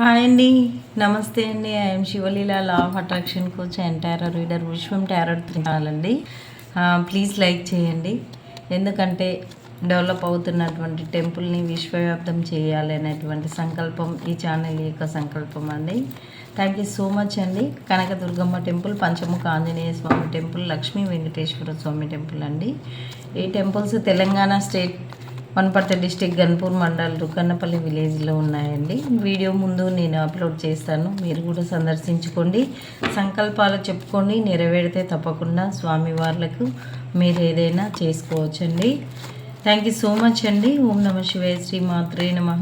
Hi అండి. నమస్తే అండి. I'm Sivaleela law of attraction coach and tarot reader విశ్వం టెర్రర్ తినాలండి ప్లీజ్ లైక్ చేయండి. ఎందుకంటే డెవలప్ అవుతున్నటువంటి టెంపుల్ని విశ్వవ్యాప్తం చేయాలి అనేటువంటి సంకల్పం ఈ ఛానల్ యొక్క సంకల్పం అండి. థ్యాంక్ యూ సో మచ్ అండి. Kanakadurgamma temple Panchamukha Anjaneya Swamy temple Lakshmi Venkateswara Swamy temple అండి. ఈ temples Telangana state Wanaparthy district Ganpur mandal Rukannapalli విలేజ్లో ఉన్నాయండి. వీడియో ముందు నేను అప్లోడ్ చేస్తాను. మీరు కూడా సందర్శించుకోండి. సంకల్పాలు చెప్పుకోండి నెరవేరితే తప్పకుండా స్వామివార్లకు మీరు ఏదైనా చేసుకోవచ్చండి. థ్యాంక్ యూ సో మచ్ అండి. ఓం నమ శివే శ్రీ మాత్రే నమ.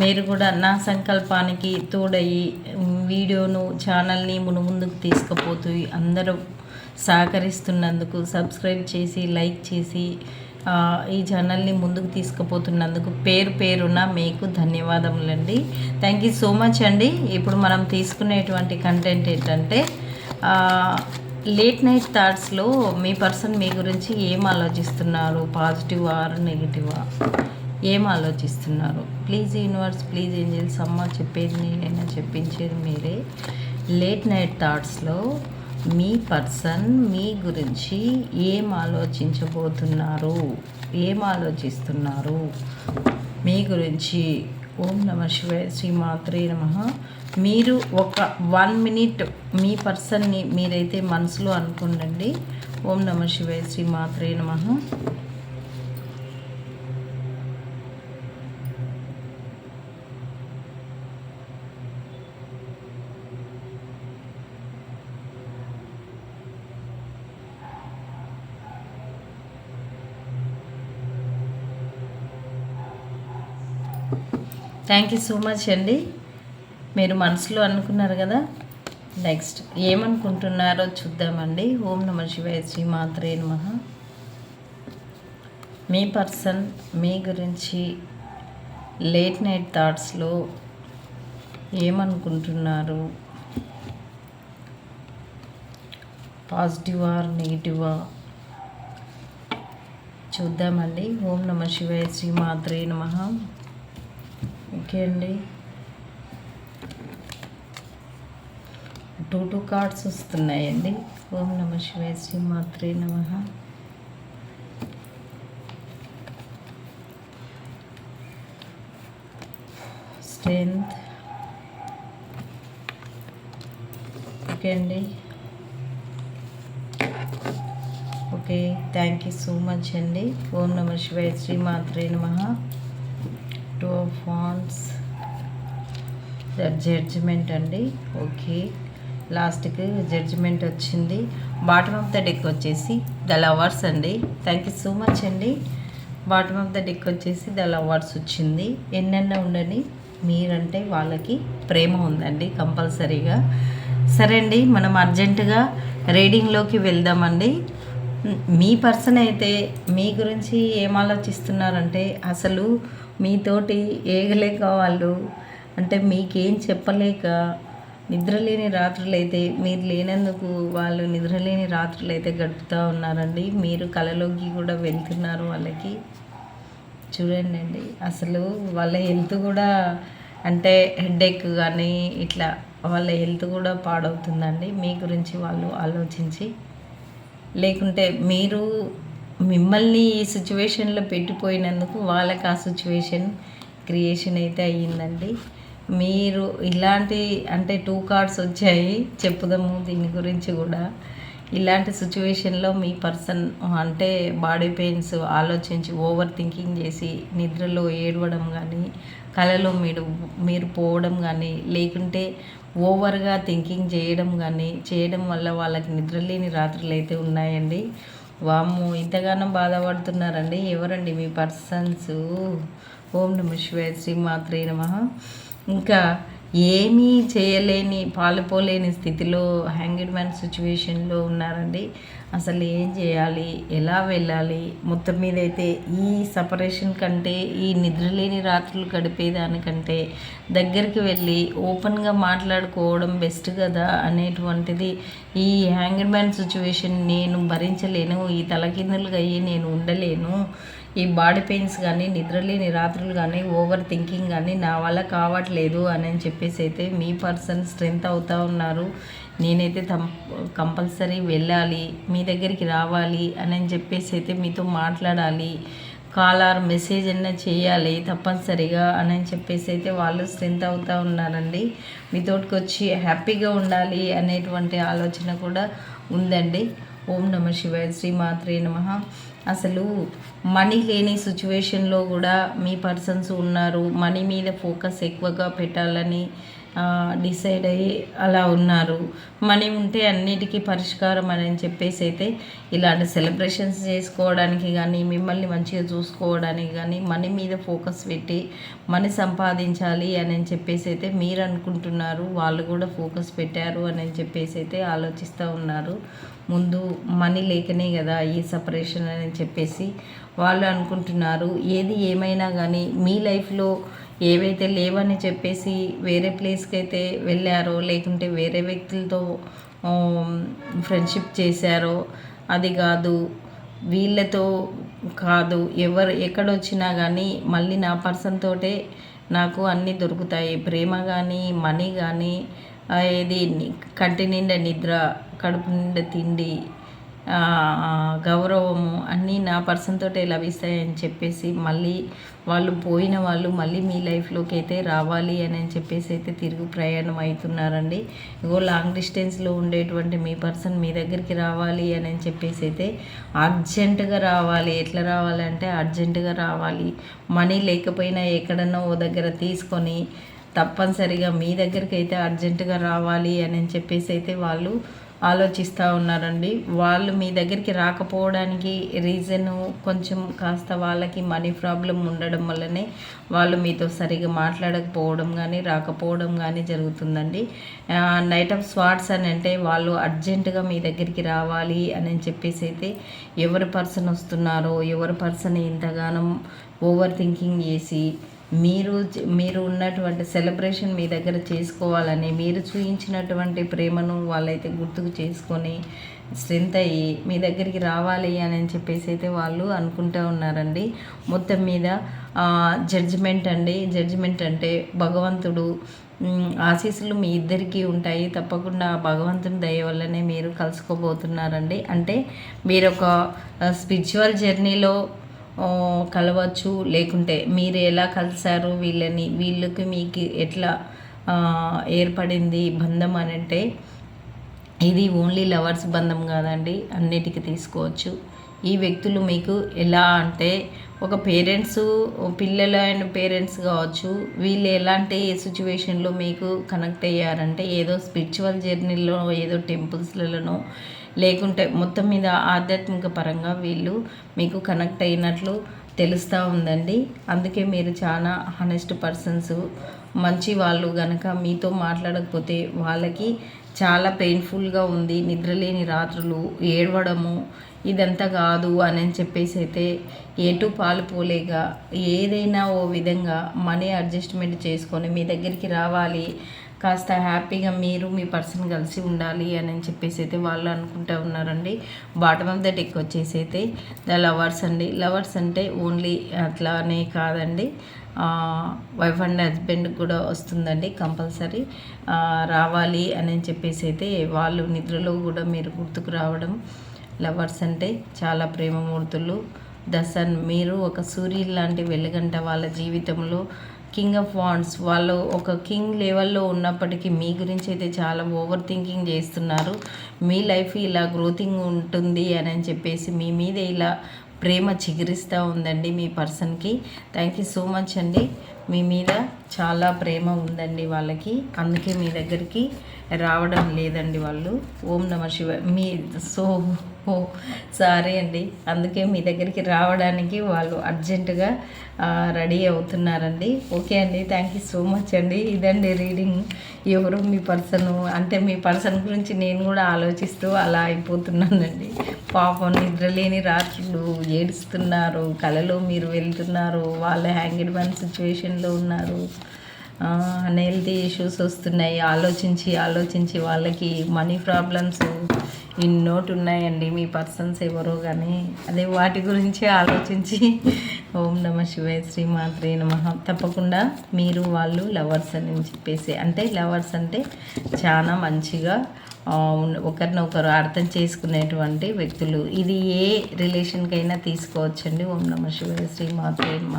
మీరు కూడా నా సంకల్పానికి తోడయి వీడియోను ఛానల్ని మును ముందుకు తీసుకుపోతూ అందరూ సహకరిస్తున్నందుకు సబ్స్క్రైబ్ చేసి లైక్ చేసి ఈ ఛానల్ని ముందుకు తీసుకుపోతున్నందుకు పేరు పేరున మీకు ధన్యవాదములండి. థ్యాంక్ యూ సో మచ్ అండి. ఇప్పుడు మనం తీసుకునేటువంటి కంటెంట్ ఏంటంటే లేట్ నైట్ థాట్స్లో మీ పర్సన్ మీ గురించి ఏం ఆలోచిస్తున్నారు? పాజిటివ్ ఆర్ నెగిటివా ఏం ఆలోచిస్తున్నారు? ప్లీజ్ యూనివర్స్ ప్లీజ్ ఏంజల్స్ అమ్మ చెప్పేది నేనైనా చెప్పించేది మీరే. లేట్ నైట్ థాట్స్లో మీ పర్సన్ మీ గురించి ఏం ఆలోచించబోతున్నారు ఏం ఆలోచిస్తున్నారు మీ గురించి ఓం నమ శివాయ శ్రీ మాత్రే నమ. మీరు ఒక వన్ మినిట్ మీ పర్సన్ని మీరైతే మనసులో అనుకుండండి. ఓం నమ శివాయ శ్రీ మాత్రే నమ. థ్యాంక్ యూ సో మచ్ అండి మీరు మనసులో అనుకున్నారు కదా? నెక్స్ట్ ఏమనుకుంటున్నారో చూద్దామండి. ఓం నమ శివాయ శ్రీ మాత్రే నమ. మీ పర్సన్ మీ గురించి లేట్ నైట్ థాట్స్లో ఏమనుకుంటున్నారు? పాజిటివ్ ఆర్ నెగిటివా? చూద్దామండి. ఓం నమ శివాయ శ్రీ మాత్రే నమ. ఓకే అండి. టూ టూ కార్డ్స్ వస్తున్నాయండి. ఓం నమ శివాయ శ్రీ మాత్రే నమ. స్ట్రెంత్ ఓకే అండి. Okay thank you so much అండి. ఓం నమ శివాయ శ్రీ మాత్రే నమ. టూ ఆఫ్ వాన్స్ జడ్జిమెంట్ అండి. ఓకే లాస్ట్కి జడ్జిమెంట్ వచ్చింది. బాటమ్ ఆఫ్ ద డెక్ వచ్చేసి ద లవర్స్ అండి. థ్యాంక్ యూ సో మచ్ అండి. బాటమ్ ఆఫ్ ద డెక్ వచ్చేసి ద లవర్స్ వచ్చింది. ఎన్నెన్న ఉండని మీరంటే వాళ్ళకి ప్రేమ ఉందండి కంపల్సరీగా. సరే అండి మనం అర్జెంటుగా రీడింగ్లోకి వెళ్దామండి. మీ పర్సన్ అయితే మీ గురించి ఏం ఆలోచిస్తున్నారంటే అసలు మీతోటి ఏగలేక వాళ్ళు అంటే మీకేం చెప్పలేక నిద్రలేని రాత్రులు అయితే మీరు లేనందుకు వాళ్ళు నిద్రలేని రాత్రులు అయితే గడుపుతూ ఉన్నారండి. మీరు కలలోకి కూడా వెళ్తున్నారు వాళ్ళకి. చూడండి అండి అసలు వాళ్ళ హెల్త్ కూడా అంటే హెడేక్ కానీ ఇట్లా వాళ్ళ హెల్త్ కూడా పాడవుతుందండి. మీ గురించి వాళ్ళు ఆలోచించి లేకుంటే మీరు మిమ్మల్ని ఈ సిచ్యువేషన్లో పెట్టిపోయినందుకు వాళ్ళకి ఆ సిచ్యువేషన్ క్రియేషన్ అయితే అయ్యిందండి. మీరు ఇలాంటి అంటే టూ కార్డ్స్ వచ్చాయి చెప్పుదాము దీని గురించి కూడా. ఇలాంటి సిచ్యువేషన్లో మీ పర్సన్ అంటే బాడీ పెయిన్స్ ఆలోచించి ఓవర్ థింకింగ్ చేసి నిద్రలో ఏడవడం కానీ కలలో మీరు మీరు పోవడం కానీ లేకుంటే ఓవర్గా థింకింగ్ చేయడం కానీ చేయడం వల్ల వాళ్ళకి నిద్రలేని రాత్రులు అయితే ఉన్నాయండి. వాము ఇంతగానో బాధపడుతున్నారండి. ఎవరండి మీ పర్సన్స్? ఓం నమ శివాయ శ్రీమాత్రే నమ. ఇంకా ఏమీ చేయలేని పాలుపోలేని స్థితిలో హ్యాంగిడ్ మ్యాన్ సిచ్యువేషన్లో ఉన్నారండి. అసలు ఏం చేయాలి? ఎలా వెళ్ళాలి? మొత్తం మీద అయితే ఈ సపరేషన్ కంటే ఈ నిద్రలేని రాత్రులు గడిపేదానికంటే దగ్గరికి వెళ్ళి ఓపెన్గా మాట్లాడుకోవడం బెస్ట్ కదా అనేటువంటిది ఈ హ్యాంగర్ మ్యాన్ సిచ్యువేషన్ నేను భరించలేను. ఈ తలకిందులుగా అయ్యి నేను ఉండలేను. ఈ బాడీ పెయిన్స్ కానీ నిద్రలేని రాత్రులు కానీ ఓవర్ థింకింగ్ కానీ నా వల్ల కావట్లేదు అని చెప్పేసి అయితే మీ పర్సన్ స్ట్రెంగ్త్ అవుతూ ఉన్నారు. నేనైతే తం కంపల్సరీ వెళ్ళాలి మీ దగ్గరికి రావాలి అని చెప్పేసి అయితే మీతో మాట్లాడాలి. కాల్ ఆర్ మెసేజ్ అయినా చేయాలి తప్పనిసరిగా అని చెప్పేసి అయితే వాళ్ళు స్ట్రెంత్ అవుతూ ఉన్నారండి. మీతోటికి వచ్చి హ్యాపీగా ఉండాలి అనేటువంటి ఆలోచన కూడా ఉందండి. ఓం నమ శివాయ శ్రీమాత్రే నమ. అసలు మనీ లేని సిచ్యువేషన్లో కూడా మీ పర్సన్స్ ఉన్నారు. మనీ మీద ఫోకస్ ఎక్కువగా పెట్టాలని డిసైడ్ అయ్యి అలా ఉన్నారు. మనీ ఉంటే అన్నిటికీ పరిష్కారం అని చెప్పేసి అయితే ఇలాంటి సెలబ్రేషన్స్ చేసుకోవడానికి కానీ మిమ్మల్ని మంచిగా చూసుకోవడానికి కానీ మనీ మీద ఫోకస్ పెట్టి మనీ సంపాదించాలి అని చెప్పేసి అయితే మీరు అనుకుంటున్నారు. వాళ్ళు కూడా ఫోకస్ పెట్టారు అని చెప్పేసి అయితే ఆలోచిస్తూ ఉన్నారు. ముందు మనీ లేకనే కదా ఈ సపరేషన్ అని చెప్పేసి వాళ్ళు అనుకుంటున్నారు. ఏది ఏమైనా కానీ మీ లైఫ్లో ఏవైతే లేవని చెప్పేసి వేరే ప్లేస్కి అయితే వెళ్ళారో లేకుంటే వేరే వ్యక్తులతో ఫ్రెండ్షిప్ చేశారో అది కాదు. వీళ్ళతో కాదు. ఎవరు ఎక్కడొచ్చినా కానీ మళ్ళీ నా పర్సన్ తోటే నాకు అన్నీ దొరుకుతాయి. ప్రేమ కానీ మనీ కానీ ఇది కంటి నిండా నిద్ర కడుపు నిండా తిండి గౌరవము అన్నీ నా పర్సన్ తోటే లభిస్తాయని చెప్పేసి మళ్ళీ వాళ్ళు పోయిన వాళ్ళు మళ్ళీ మీ లైఫ్లోకి అయితే రావాలి అని చెప్పేసి అయితే తిరుగు ప్రయాణం అవుతున్నారండి. ఇగో లాంగ్ డిస్టెన్స్లో ఉండేటువంటి మీ పర్సన్ మీ దగ్గరికి రావాలి అని చెప్పేసి అయితే అర్జెంటుగా రావాలి. ఎట్లా రావాలంటే అర్జెంటుగా రావాలి. మనీ లేకపోయినా ఎక్కడన్నా ఓ దగ్గర తీసుకొని తప్పనిసరిగా మీ దగ్గరికి అయితే అర్జెంటుగా రావాలి అని చెప్పేసి అయితే వాళ్ళు ఆలోచిస్తూ ఉన్నారండి. వాళ్ళు మీ దగ్గరికి రాకపోవడానికి రీజను కొంచెం కాస్త వాళ్ళకి మనీ ప్రాబ్లం ఉండడం వల్లనే వాళ్ళు మీతో సరిగా మాట్లాడకపోవడం కానీ రాకపోవడం కానీ జరుగుతుందండి. నైట్ ఆఫ్ స్వాట్స్ అని అంటే వాళ్ళు అర్జెంటుగా మీ దగ్గరికి రావాలి అని చెప్పేసి అయితే ఎవరి పర్సన్ వస్తున్నారో ఎవరి పర్సన్ ఇంతగానో ఓవర్ థింకింగ్ చేసి మీరు మీరు ఉన్నటువంటి సెలబ్రేషన్ మీ దగ్గర చేసుకోవాలని మీరు చూయించినటువంటి ప్రేమను వాళ్ళైతే గుర్తుకు చేసుకొని స్ట్రెంత్ అయ్యి మీ దగ్గరికి రావాలి అని చెప్పేసి అయితే వాళ్ళు అనుకుంటూ ఉన్నారండి. మొత్తం మీద జడ్జిమెంట్ అండి. జడ్జిమెంట్ అంటే భగవంతుడు ఆశీస్సులు మీ ఇద్దరికీ ఉంటాయి. తప్పకుండా భగవంతుని దయ వల్లనే మీరు కలుసుకోబోతున్నారండి. అంటే మీరు ఒక స్పిరిచువల్ జర్నీలో కలవచ్చు. లేకుంటే మీరు ఎలా కలిశారు వీళ్ళని? వీళ్ళకి మీకు ఎట్లా ఏర్పడింది బంధం అని అంటే ఇది ఓన్లీ లవర్స్ బంధం కాదండి అన్నిటికీ తీసుకోవచ్చు. ఈ వ్యక్తులు మీకు ఎలా అంటే ఒక పేరెంట్స్ పిల్లలు అండ్ పేరెంట్స్ కావచ్చు వీళ్ళు ఎలాంటి సిచ్యువేషన్లో మీకు కనెక్ట్ అయ్యారంటే ఏదో స్పిరిచువల్ జర్నీలో ఏదో టెంపుల్స్లలో లేకుంటే మొత్తం మీద ఆధ్యాత్మిక పరంగా వీళ్ళు మీకు కనెక్ట్ అయినట్లు తెలుస్తూ ఉందండి. అందుకే మీరు చాలా హనెస్ట్ పర్సన్స్ మంచి వాళ్ళు గనక మీతో మాట్లాడకపోతే వాళ్ళకి చాలా పెయిన్ఫుల్గా ఉంది. నిద్రలేని రాత్రులు ఏడవడము ఇదంతా కాదు అని చెప్పేసి అయితే ఎటు పాలుపోలేక ఏదైనా ఓ విధంగా మనీ అడ్జస్ట్మెంట్ చేసుకొని మీ దగ్గరికి రావాలి. కాస్త హ్యాపీగా మీరు మీ పర్సన్ కలిసి ఉండాలి అని చెప్పేసి అయితే వాళ్ళు అనుకుంటూ ఉన్నారండి. బాటమ్ ఆఫ్ ద డెక్ వచ్చేసి అయితే ద లవర్స్ అండి. లవర్స్ అంటే ఓన్లీ అట్లానే కాదండి. వైఫ్ అండ్ హస్బెండ్ కూడా వస్తుందండి కంపల్సరీ. రావాలి అని చెప్పేసి అయితే వాళ్ళు నిద్రలో కూడా మీరు గుర్తుకు రావడం లవర్స్ అంటే చాలా ప్రేమమూర్తులు దసన్ మీరు ఒక సూర్యుడు లాంటి వెలుగంట వాళ్ళ జీవితంలో కింగ్ ఆఫ్ వాండ్స్ వాళ్ళు ఒక కింగ్ లెవెల్లో ఉన్నప్పటికీ మీ గురించి అయితే చాలా ఓవర్ థింకింగ్ చేస్తున్నారు. మీ లైఫ్ ఇలా గ్రోతింగ్ ఉంటుంది అని చెప్పేసి మీ మీద ఇలా ప్రేమ చిగురిస్తూ ఉందండి మీ పర్సన్కి థ్యాంక్ యూ సో మచ్ అండి. మీ మీద చాలా ప్రేమ ఉందండి వాళ్ళకి. అందుకే మీ దగ్గరికి రావడం లేదండి వాళ్ళు. ఓం నమ శివ మీ సో సారీ అండి. అందుకే మీ దగ్గరికి రావడానికి వాళ్ళు అర్జెంటుగా రెడీ అవుతున్నారండి. ఓకే అండి. థ్యాంక్ యూ సో మచ్ అండి. ఇదండి రీడింగ్. ఎవరు మీ పర్సన్? అంటే మీ పర్సన్ గురించి నేను కూడా ఆలోచిస్తూ అలా అయిపోతున్నానండి. పాపం నిద్రలేని రాత్రులు ఏడుస్తున్నారు. కలలో మీరు వెళ్తున్నారు. వాళ్ళ హ్యాంగిడ్ వన్ సిచ్యువేషన్లో ఉన్నారు. హెల్తీ ఇష్యూస్ వస్తున్నాయి. ఆలోచించి ఆలోచించి వాళ్ళకి మనీ ప్రాబ్లమ్స్ ఇన్నోటి ఉన్నాయండి మీ పర్సన్స్ ఎవరో కానీ అదే వాటి గురించి ఆలోచించి ఓం నమ శివాయ శ్రీమాత్రే నమ. తప్పకుండా మీరు వాళ్ళు లవర్స్ అని చెప్పేసి అంటే లవర్స్ అంటే చాలా మంచిగా ఒకరినొకరు అర్థం చేసుకునేటువంటి వ్యక్తులు. ఇది ఏ రిలేషన్కైనా తీసుకోవచ్చండి. ఓం నమ శివాయ శ్రీమాత్రే నమ.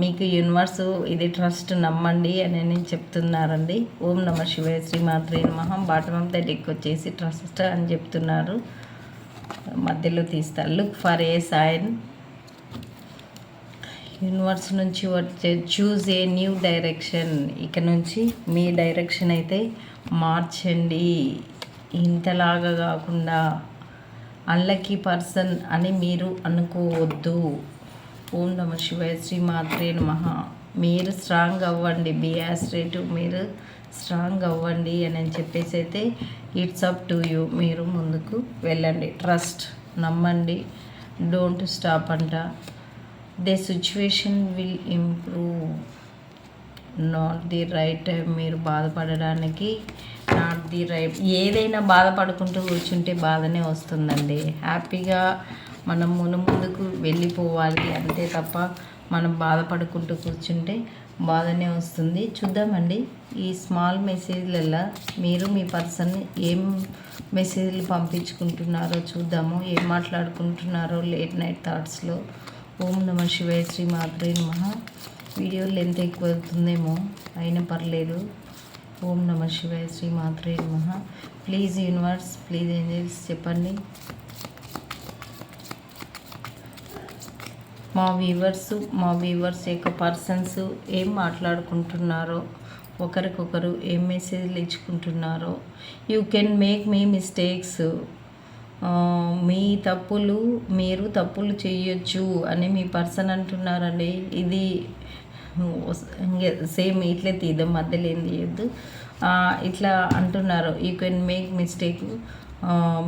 మీకు యూనివర్స్ ఇది ట్రస్ట్ నమ్మండి అని నేను చెప్తున్నారండి. ఓం నమ శివాయ శ్రీమాత్రే నమ. బాటమ్ ఆఫ్ ద డెక్ వచ్చేసి ట్రస్ట్ అని చెప్తున్నారు. మధ్యలో తీస్తారు look for a sign universe నుంచి వచ్చే చూజ్ ఏ న్యూ డైరెక్షన్ ఇక నుంచి మీ డైరెక్షన్ అయితే మార్చండి. ఇంతలాగా కాకుండా అన్లక్కీ పర్సన్ అని మీరు అనుకోవద్దు. ఓం నమ శివాయ శ్రీ మాత్రే నమ. మీరు స్ట్రాంగ్ అవ్వండి బియాస్ట్రేటివ్ మీరు స్ట్రాంగ్ అవ్వండి అని అని చెప్పేసి అయితే ఇట్స్ అప్ టు యూ మీరు ముందుకు వెళ్ళండి. ట్రస్ట్ నమ్మండి. డోంట్ స్టాప్ అంట. The situation will improve not the right time మీరు బాధపడడానికి నాట్ ది రైట్ ఏదైనా బాధపడుకుంటూ కూర్చుంటే బాధనే వస్తుందండి. హ్యాపీగా మనం మును ముందుకు వెళ్ళిపోవాలి అంతే తప్ప మనం బాధపడుకుంటూ కూర్చుంటే బాధనే వస్తుంది. చూద్దామండి. ఈ స్మాల్ మెసేజ్లలో మీరు మీ పర్సన్ ఏం మెసేజ్లు పంపించుకుంటున్నారో చూద్దాము. ఏం మాట్లాడుకుంటున్నారో లేట్ నైట్ థాట్స్లో. ఓం నమ శివాయ శ్రీ మాత్రే నమ. వీడియో లెంత్ ఎక్కువ అవుతుందేమో అయినా పర్లేదు. ఓం నమ శివాయ శ్రీ మాత్రే నమ. ప్లీజ్ యూనివర్స్ ప్లీజ్ ఏంజల్స్ చెప్పండి. మా వీవర్స్ మా వీవర్స్ యొక్క పర్సన్స్ ఏం మాట్లాడుకుంటున్నారో ఒకరికొకరు ఏం మెసేజ్లు ఇచ్చుకుంటున్నారో యూ కెన్ మేక్ మీ మిస్టేక్స్. మీ తప్పులు మీరు తప్పులు చేయొచ్చు అని మీ పర్సన్ అంటున్నారండి. ఇది సేమ్ ఇట్లే తీద్దాం మధ్యలో ఏం తీయద్దు. ఇట్లా అంటున్నారు. You can make mistake.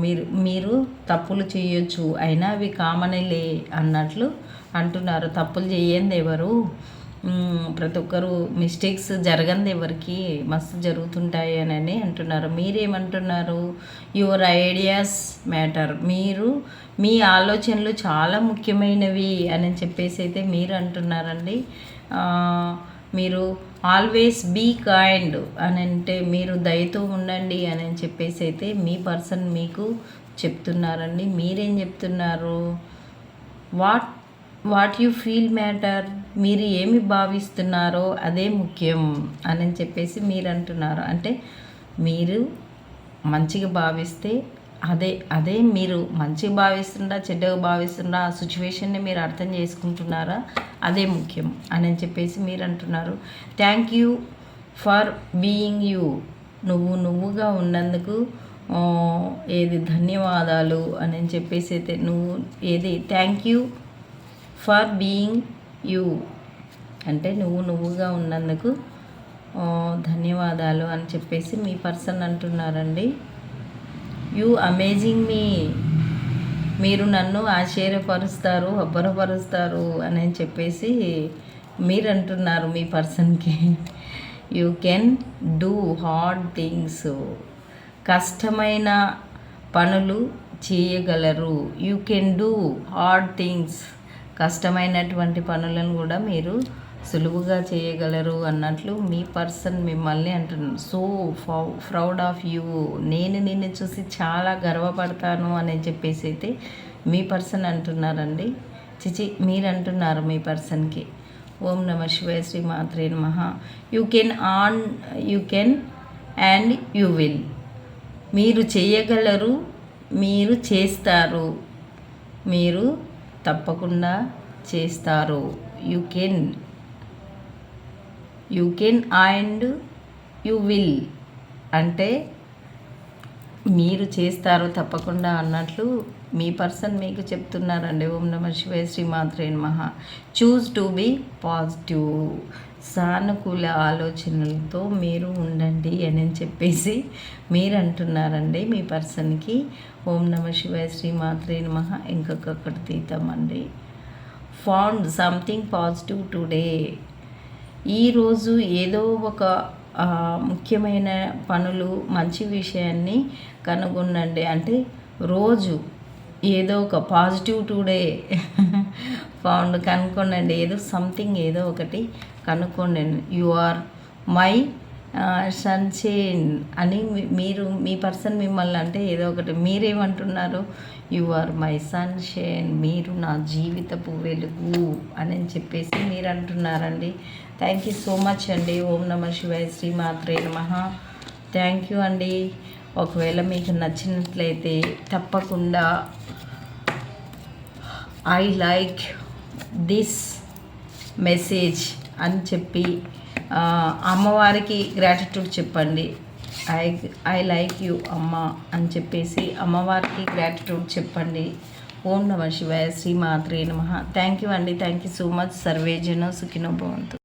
మీరు మీరు తప్పులు చేయొచ్చు. అయినా అవి కామనేలే అన్నట్లు అంటున్నారు. తప్పులు చేయండి ఎవరు. ప్రతి ఒక్కరు మిస్టేక్స్ జరగంది ఎవరికి. మస్తు జరుగుతుంటాయి అని అంటున్నారు. మీరేమంటున్నారు? యువర్ ఐడియాస్ మ్యాటర్ మీరు మీ ఆలోచనలు చాలా ముఖ్యమైనవి అని చెప్పేసి అయితే మీరు అంటున్నారండి. మీరు ఆల్వేస్ బీ కైండ్ అని అంటే మీరు దయతో ఉండండి అని చెప్పేసి అయితే మీ పర్సన్ మీకు చెప్తున్నారండి. మీరేం చెప్తున్నారు? What what you feel matter? మీరు ఏమి భావిస్తున్నారో అదే ముఖ్యం అని చెప్పేసి మీరు అంటున్నారు. అంటే మీరు మంచిగా భావిస్తే అదే అదే మీరు మంచిగా భావిస్తుందా చెడ్డగా భావిస్తుందా ఆ సిచ్యువేషన్ని మీరు అర్థం చేసుకుంటున్నారా? అదే ముఖ్యం అని చెప్పేసి మీరు అంటున్నారు. Thank you for being you. నువ్వు నువ్వుగా ఉన్నందుకు ఏది ధన్యవాదాలు అని చెప్పేసి అయితే నువ్వు ఏది thank you for being you. అంటే నువ్వు నువ్వుగా ఉన్నందుకు ధన్యవాదాలు అని చెప్పేసి మీ పర్సన్ అంటున్నారండి. You amazing me. మీరు నన్ను ఆశ్చర్యపరుస్తారు అబ్బరపరుస్తారు అని చెప్పేసి మీరు అంటున్నారు మీ పర్సన్కి. You can do hard things. కష్టమైన పనులు చేయగలరు. You can do hard things. కష్టమైనటువంటి పనులను కూడా మీరు సులువుగా చేయగలరు అన్నట్లు మీ పర్సన్ మిమ్మల్ని అంటున్నారు సో ఫౌ ప్రౌడ్ ఆఫ్ యూ. నేను నిన్ను చూసి చాలా గర్వపడతాను అని చెప్పేసి అయితే మీ పర్సన్ అంటున్నారండి. చిచి మీరు అంటున్నారు మీ పర్సన్కి. ఓం నమ శివాయ శ్రీ మాత్రే నమ. You can and you can and you will. మీరు చేయగలరు మీరు చేస్తారు. మీరు తప్పకుండా చేస్తారు. You can you can and you will అంటే మీరు చేస్తారు తప్పకుండా అన్నట్లు మీ పర్సన్ మీకు చెప్తున్నారండి. ఓం నమ శివాయ శ్రీమాత్రే నమ. చూస్ టు బీ పాజిటివ్ సానుకూల ఆలోచనలతో మీరు ఉండండి అని చెప్పేసి మీరు అంటున్నారండి మీ పర్సన్కి. ఓం నమ శివాయ శ్రీమాత్రే నమ. ఇంకొకటి తీద్దామండి. Found something positive today. ఈరోజు ఏదో ఒక ముఖ్యమైన పనులు మంచి విషయాన్ని కనుగొనండి. అంటే రోజు ఏదో ఒక పాజిటివ్ టుడే. ఫౌండ్ కనుక్కోండి ఏదో సంథింగ్ ఏదో ఒకటి కనుక్కోండి యు ఆర్ మై సన్షైన్ అని మీరు మీ పర్సన్ మిమ్మల్ని అంటే ఏదో ఒకటి మీరేమంటున్నారు? యు ఆర్ మై సన్షైన్ మీరు నా జీవితపు వెలుగు అని చెప్పేసి మీరు అంటున్నారండి థ్యాంక్ యూ సో మచ్ అండి. ఓం నమ శివాయ శ్రీ మాత్రే నమ. థ్యాంక్ యూ అండి. ఒకవేళ మీకు నచ్చినట్లయితే తప్పకుండా ఐ లైక్ దిస్ మెసేజ్ అని చెప్పి అమ్మవారికి గ్రాటిట్యూడ్ చెప్పండి. ఐ ఐ లైక్ యూ అమ్మ అని చెప్పేసి అమ్మవారికి గ్రాటిట్యూడ్ చెప్పండి. ఓం నమ శివాయ శ్రీ మాత్రే నమ. థ్యాంక్ యూ అండి. థ్యాంక్ యూ సో మచ్ సర్వేజనో సుఖినో భవంతు.